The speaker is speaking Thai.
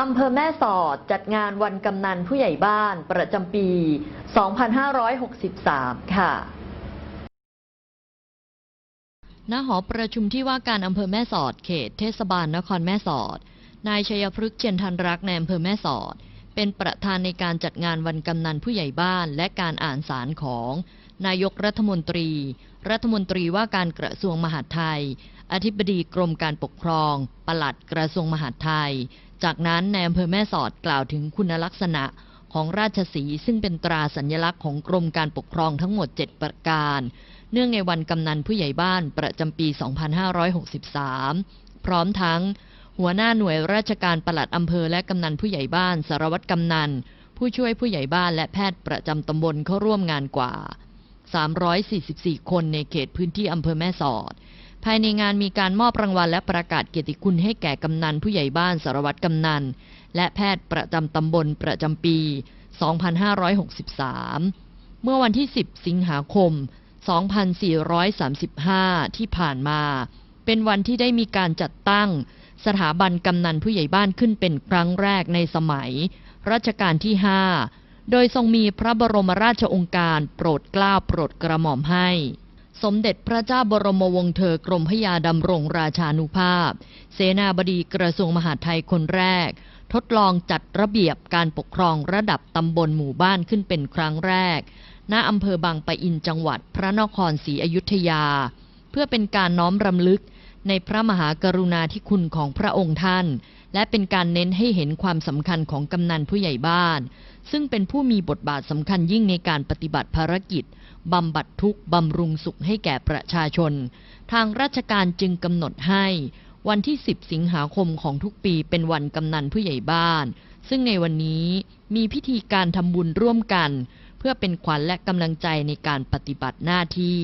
อำเภอแม่สอดจัดงานวันกำนันผู้ใหญ่บ้านประจำปี 2563 ค่ะณหอประชุมที่ว่าการอำเภอแม่สอด เขตเทศบาลนครแม่สอด นายชัยพฤกษ์เชียนทันรักในอำเภอแม่สอด เป็นประธานในการจัดงานวันกำนันผู้ใหญ่บ้านและการอ่านสารของ นายกรัฐมนตรี รัฐมนตรีว่าการกระทรวงมหาดไทย อธิบดีกรมการปกครอง ปลัดกระทรวงมหาดไทย จากนั้นในอำเภอแม่สอดกล่าวถึงคุณลักษณะของราชสีซึ่งเป็นตราสัญลักษณ์ของกรมการปกครองทั้งหมด 7 ประการ เนื่องในวันกำนันผู้ใหญ่บ้านประจำปี 2563 พร้อมทั้ง หัวหน้าหน่วยราชการปลัดอำเภอและกำนันผู้ใหญ่บ้าน สารวัตรกำนัน ผู้ช่วยผู้ใหญ่บ้านและแพทย์ประจำตำบลเข้าร่วมงานกว่า 344 คนในเขตพื้นที่อำเภอแม่สอด ภายในงานมีการมอบรางวัลและประกาศเกียรติคุณให้แก่กำนันผู้ใหญ่บ้านสารวัตรกำนัน และแพทย์ประจำตำบลประจำปี 2563 เมื่อวันที่ 10 สิงหาคม 2435 ที่ผ่านมา เป็นวันที่ได้มีการจัดตั้ง สถาบันกำนันผู้ใหญ่บ้านขึ้นเป็นครั้งแรกในสมัย รัชกาลที่ 5 โดยทรงมีพระบรมราชองค์การโปรดเกล้าโปรดกระหม่อมให้ สมเด็จพระเจ้าบรมวงศ์เธอกรมพระยาดำรงราชานุภาพ เสนาบดีกระทรวงมหาดไทยคนแรก ทดลองจัดระเบียบการปกครองระดับตำบลหมู่บ้านขึ้นเป็นครั้งแรก ณอำเภอบางปะอินจังหวัดพระนครศรีอยุธยา เพื่อเป็นการน้อมรำลึกในพระมหากรุณาธิคุณของพระองค์ท่าน และเป็นการเน้นให้เห็นความสำคัญของกำนันผู้ใหญ่บ้าน ซึ่งเป็นผู้มีบทบาทสำคัญยิ่งในการปฏิบัติภารกิจบำบัดทุกข์บำรุงสุขให้แก่ประชาชน ทางราชการจึงกำหนดให้ วันที่ 10 สิงหาคมของทุกปีเป็นวันกำนันผู้ใหญ่บ้าน ซึ่งในวันนี้มีพิธีการทำบุญร่วมกัน เพื่อเป็นขวัญและกำลังใจในการปฏิบัติหน้าที่